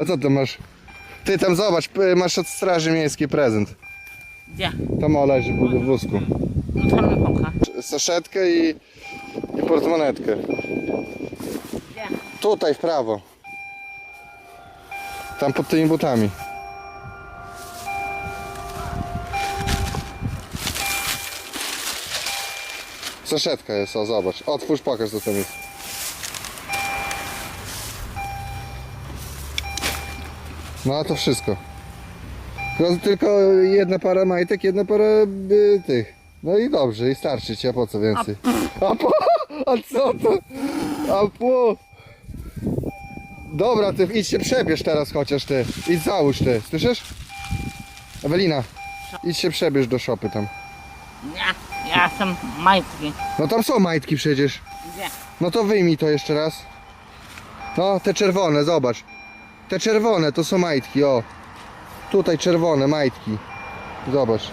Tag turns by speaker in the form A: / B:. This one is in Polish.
A: A co ty masz? Ty tam zobacz, p- masz od straży miejskiej prezent.
B: Gdzie?
A: Tam o leży w wózku.
B: No to mi pokaż.
A: Saszetkę i, i portmonetkę.
B: Gdzie?
A: Tutaj w prawo. Tam pod tymi butami. Saszetka jest, o zobacz. Otwórz, pokaż co tam jest. No a to wszystko. Tylko- Tylko jedna para majtek, jedna para y, tych. No i dobrze, i starczy ci, a po co więcej? A po? A co to? A po? Dobra, ty idź się przebierz teraz chociaż ty. Idź załóż ty, słyszysz? Ewelina, idź się przebierz do szopy tam.
B: Nie, ja jestem majtki.
A: No tam są majtki przecież.
B: Gdzie?
A: No to wyjmij to jeszcze raz. No, te czerwone, zobacz. Te czerwone to są majtki, o. Tutaj czerwone majtki. Zobacz.